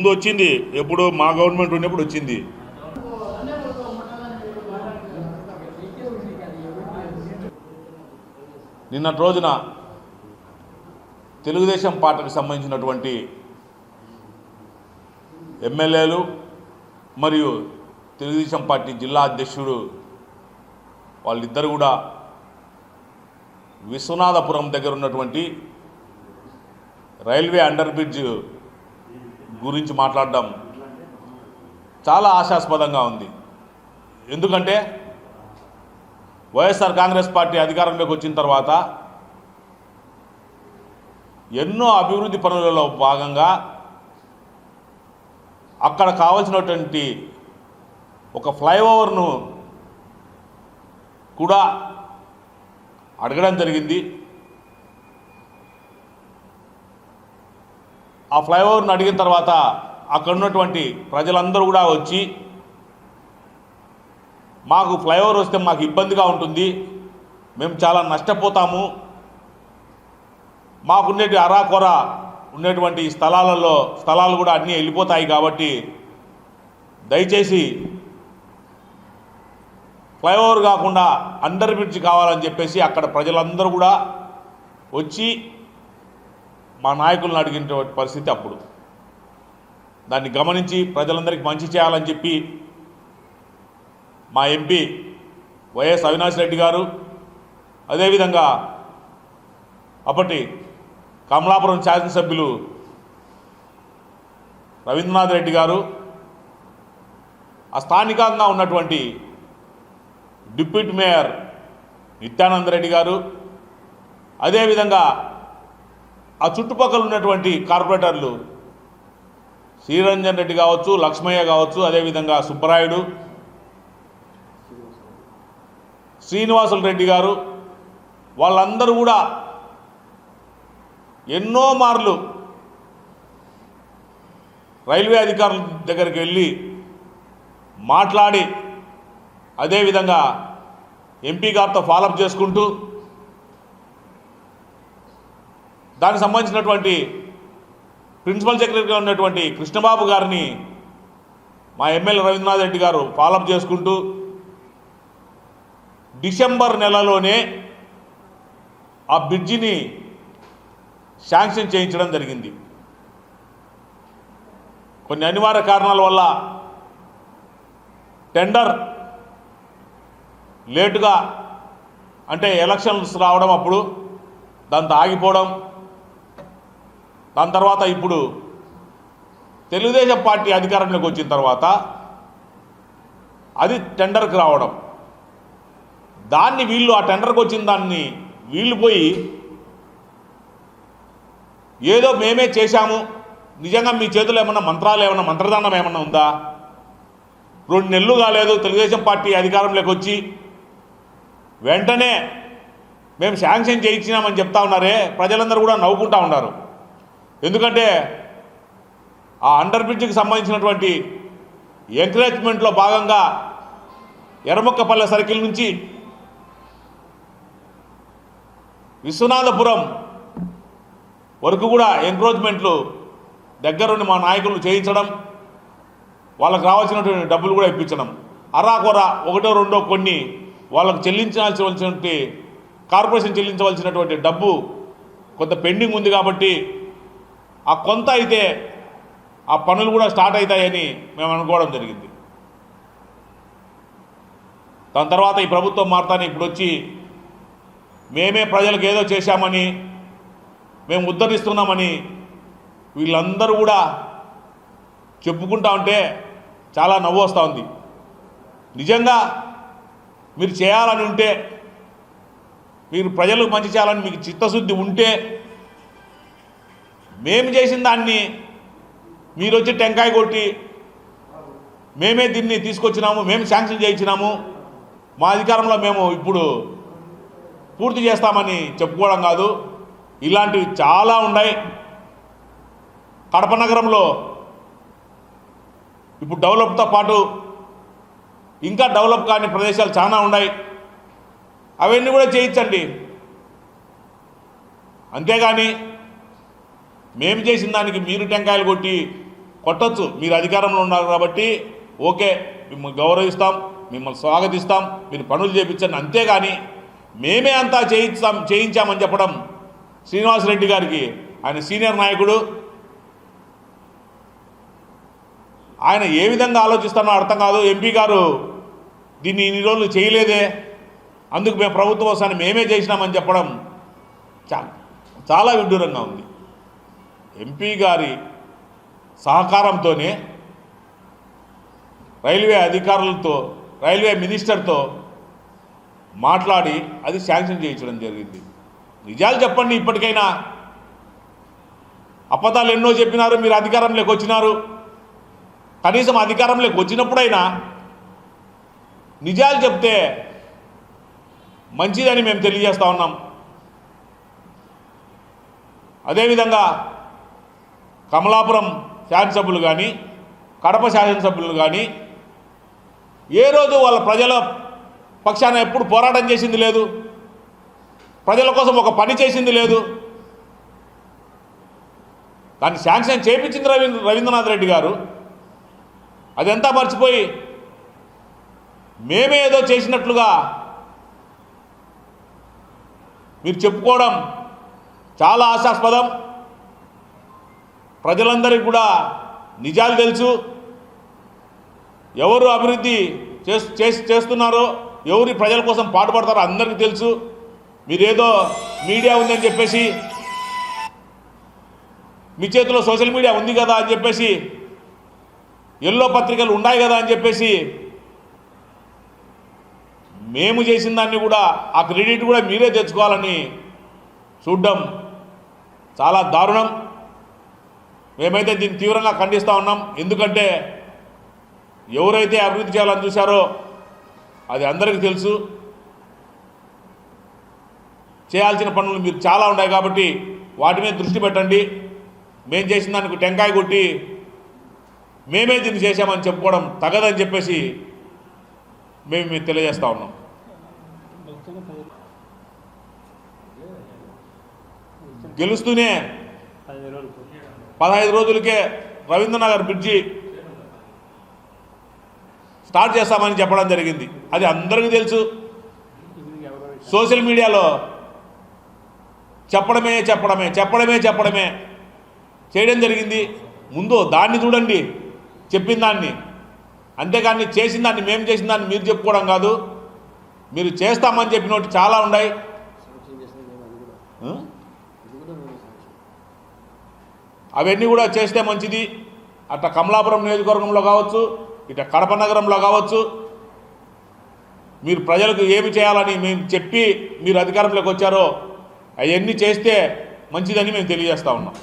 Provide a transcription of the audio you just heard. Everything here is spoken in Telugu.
ముందు వచ్చింది ఎప్పుడు మా గవర్నమెంట్ ఉన్నప్పుడు వచ్చింది. నిన్నటి రోజున తెలుగుదేశం పార్టీకి సంబంధించినటువంటి ఎమ్మెల్యేలు మరియు తెలుగుదేశం పార్టీ జిల్లా అధ్యక్షుడు వాళ్ళిద్దరు కూడా విశ్వనాథపురం దగ్గర ఉన్నటువంటి రైల్వే అండర్ బ్రిడ్జ్ గురించి మాట్లాడడం చాలా ఆశాస్పదంగా ఉంది. ఎందుకంటే వైఎస్ఆర్ కాంగ్రెస్ పార్టీ అధికారంలోకి వచ్చిన తర్వాత ఎన్నో అభివృద్ధి పనులలో భాగంగా అక్కడ కావలసినటువంటి ఒక ఫ్లైఓవర్ను కూడా అడగడం జరిగింది. ఆ ఫ్లైఓవర్ను అడిగిన తర్వాత అక్కడ ఉన్నటువంటి ప్రజలందరూ కూడా వచ్చి మాకు ఫ్లైఓవర్ వస్తే మాకు ఇబ్బందిగా ఉంటుంది మేము చాలా నష్టపోతాము. మాకుండేటి అరాకొర ఉండేటువంటి స్థలాలలో స్థలాలు కూడా అన్నీ వెళ్ళిపోతాయి కాబట్టి దయచేసి ఫ్లైఓవర్ కాకుండా అండర్ బ్రిడ్జ్ కావాలని చెప్పేసి అక్కడ ప్రజలందరూ కూడా వచ్చి మా నాయకులను అడిగినటువంటి పరిస్థితి అప్పుడు. దాన్ని గమనించి ప్రజలందరికీ మంచి చేయాలని చెప్పి మా ఎంపీ వైఎస్ అవినాష్ రెడ్డి గారు అదేవిధంగా అప్పటి కమలాపురం శాసనసభ్యులు రవీంద్రనాథ్ రెడ్డి గారు ఆ స్థానికంగా ఉన్నటువంటి డిప్యూటీ మేయర్ నిత్యానంద రెడ్డి గారు అదేవిధంగా ఆ చుట్టుపక్కల ఉన్నటువంటి కార్పొరేటర్లు శ్రీరంజన్ రెడ్డి కావచ్చు లక్ష్మయ్య కావచ్చు అదేవిధంగా సుబ్బరాయుడు శ్రీనివాసులు రెడ్డి గారు వాళ్ళందరూ కూడా ఎన్నో మార్లు రైల్వే అధికారుల దగ్గరికి వెళ్ళి మాట్లాడి అదేవిధంగా ఎంపీ గారితో ఫాలోఅప్ చేసుకుంటూ దానికి సంబంధించినటువంటి ప్రిన్సిపల్ సెక్రటరీగా ఉన్నటువంటి కృష్ణబాబు గారిని మా ఎమ్మెల్యే రవీంద్రనాథ్ రెడ్డి గారు ఫాలోఅప్ చేసుకుంటూ డిసెంబర్ నెలలోనే ఆ బ్రిడ్జిని శాంక్షన్ చేయించడం జరిగింది. కొన్ని అనివార్య కారణాల వల్ల టెండర్ లేటుగా అంటే ఎలక్షన్స్ రావడం అప్పుడు దాంతో ఆగిపోవడం దాని తర్వాత ఇప్పుడు తెలుగుదేశం పార్టీ అధికారంలోకి వచ్చిన తర్వాత అది టెండర్కి రావడం. దాన్ని వీళ్ళు ఆ టెండర్కి వచ్చిన దాన్ని వీళ్ళు పోయి ఏదో మేమే చేశాము నిజంగా మీ చేతిలో ఏమన్నా మంత్రాలు ఏమన్నా మంత్రదానం ఏమన్నా ఉందా? రెండు నెలలు కాలేదు తెలుగుదేశం పార్టీ అధికారంలోకి వచ్చి వెంటనే మేము శాంక్షన్ చేయించినామని చెప్తా ఉన్నారే ప్రజలందరూ కూడా నవ్వుకుంటా ఉన్నారు. ఎందుకంటే ఆ అండర్ బ్రిడ్జ్కి సంబంధించినటువంటి ఎంకరేజ్మెంట్లో భాగంగా ఎర్రమొక్కపల్లె సర్కిల్ నుంచి విశ్వనాథపురం వరకు కూడా ఎంక్రోచ్మెంట్లు దగ్గరుండి మా నాయకులు చేయించడం వాళ్ళకి రావాల్సినటువంటి డబ్బులు కూడా ఇప్పించడం. అరాకొర ఒకటో రెండో కొన్ని వాళ్ళకు చెల్లించాల్సినటువంటి కార్పొరేషన్ చెల్లించవలసినటువంటి డబ్బు కొంత పెండింగ్ ఉంది కాబట్టి ఆ కొంత అయితే ఆ పనులు కూడా స్టార్ట్ అవుతాయని మేము అనుకోవడం జరిగింది. దాని తర్వాత ఈ ప్రభుత్వం మారుతాను ఇప్పుడు వచ్చి మేమే ప్రజలకు ఏదో చేశామని మేము ఉద్ధరిస్తున్నామని వీళ్ళందరూ కూడా చెప్పుకుంటా ఉంటే చాలా నవ్వు వస్తూ ఉంది. నిజంగా మీరు చేయాలని ఉంటే మీరు ప్రజలకు మంచి చేయాలని మీకు చిత్తశుద్ధి ఉంటే మేము చేసిన దాన్ని మీరు వచ్చి టెంకాయ కొట్టి మేమే దీన్ని తీసుకొచ్చినాము మేము శాంక్షన్ చేయించినాము. మా అధికారంలో మేము ఇప్పుడు పూర్తి చేస్తామని చెప్పుకోవడం కాదు. ఇలాంటివి చాలా ఉన్నాయి. కడప నగరంలో ఇప్పుడు డెవలప్తో పాటు ఇంకా డెవలప్ కాని ప్రదేశాలు చాలా ఉన్నాయి. అవన్నీ కూడా చేయించండి. అంతేగాని మేము చేసిన దానికి మీరు టెంకాయలు కొట్టి కొట్టచ్చు. మీరు అధికారంలో ఉన్నారు కాబట్టి ఓకే మిమ్మల్ని గౌరవిస్తాం మిమ్మల్ని స్వాగతిస్తాం మీరు పనులు చేయించండి అంతేగాని మేమే అంతా చేయిస్తాం చేయించామని చెప్పడం శ్రీనివాసరెడ్డి గారికి ఆయన సీనియర్ నాయకుడు ఆయన ఏ విధంగా ఆలోచిస్తానో అర్థం కాదు. ఎంపీ గారు దీన్ని ఇన్ని రోజులు చేయలేదే. అందుకు మేము ప్రభుత్వం వస్తాను మేమే చేసినామని చెప్పడం చా చాలా విడ్డూరంగా ఉంది. ఎంపీ గారి సహకారంతోనే రైల్వే అధికారులతో రైల్వే మినిస్టర్తో మాట్లాడి అది శాంక్షన్ చేయించడం జరిగింది. నిజాలు చెప్పండి ఇప్పటికైనా. అబద్ధాలు ఎన్నో చెప్పినారు మీరు అధికారంలోకి వచ్చినారు. కనీసం అధికారంలోకి వచ్చినప్పుడైనా నిజాలు చెప్తే మంచిదని మేము తెలియజేస్తూ ఉన్నాం. అదేవిధంగా కమలాపురం శాసనసభ్యులు కానీ కడప శాసనసభ్యులు కానీ ఏ రోజు వాళ్ళ ప్రజల పక్షాన ఎప్పుడు పోరాటం చేసింది లేదు. ప్రజల కోసం ఒక పని చేసింది లేదు. దాన్ని శాంక్షన్ చేయించింది రవీంద్ర రవీంద్రనాథ్ రెడ్డి గారు. అదంతా మర్చిపోయి మేమే ఏదో చేసినట్లుగా మీరు చెప్పుకోవడం చాలా ఆశాస్పదం. ప్రజలందరికీ కూడా నిజాలు తెలుసు. ఎవరు అభివృద్ధి చేస్ చేస్తున్నారో ఎవరి ప్రజల కోసం పాటుపడతారో అందరికీ తెలుసు. మీరేదో మీడియా ఉందని చెప్పేసి మీ చేతిలో సోషల్ మీడియా ఉంది కదా అని చెప్పేసి ఎల్లో పత్రికలు ఉన్నాయి కదా అని చెప్పేసి మేము చేసిన దాన్ని కూడా ఆ క్రెడిట్ కూడా మీరే తెచ్చుకోవాలని చూడడం చాలా దారుణం. మేమైతే దీన్ని తీవ్రంగా ఖండిస్తూ ఉన్నాం ఎందుకంటే ఎవరైతే అభివృద్ధి చేయాలని చూశారో అది అందరికీ తెలుసు. చేయాల్సిన పనులు మీరు చాలా ఉన్నాయి కాబట్టి వాటి మీద దృష్టి పెట్టండి. మేము చేసిన దానికి టెంకాయ కొట్టి మేమే దీన్ని చేశామని చెప్పుకోవడం తగదని చెప్పేసి మేము మీకు తెలియజేస్తూ ఉన్నాం. గెలుస్తూనే పదహైదు రోజులకే రవీంద్రనగర్ బ్రిడ్జి స్టార్ట్ చేస్తామని చెప్పడం జరిగింది. అది అందరికీ తెలుసు. సోషల్ మీడియాలో చెప్పడమే చెప్పడమే చెప్పడమే చెప్పడమే చేయడం జరిగింది. ముందు దాన్ని చూడండి చెప్పిన దాన్ని. అంతేగాని చేసిన దాన్ని మేము చేసిన దాన్ని మీరు చెప్పుకోవడం కాదు. మీరు చేస్తామని చెప్పినట్టు చాలా ఉన్నాయి? అవన్నీ కూడా చేస్తే మంచిది. అట్లా కమలాపురం నియోజకవర్గంలో కావచ్చు ఇట కడప నగరంలో కావచ్చు. మీరు ప్రజలకు ఏమి చేయాలని మేము చెప్పి మీరు అధికారంలోకి వచ్చారో అవన్నీ చేస్తే మంచిదని మేము తెలియజేస్తా ఉన్నాం.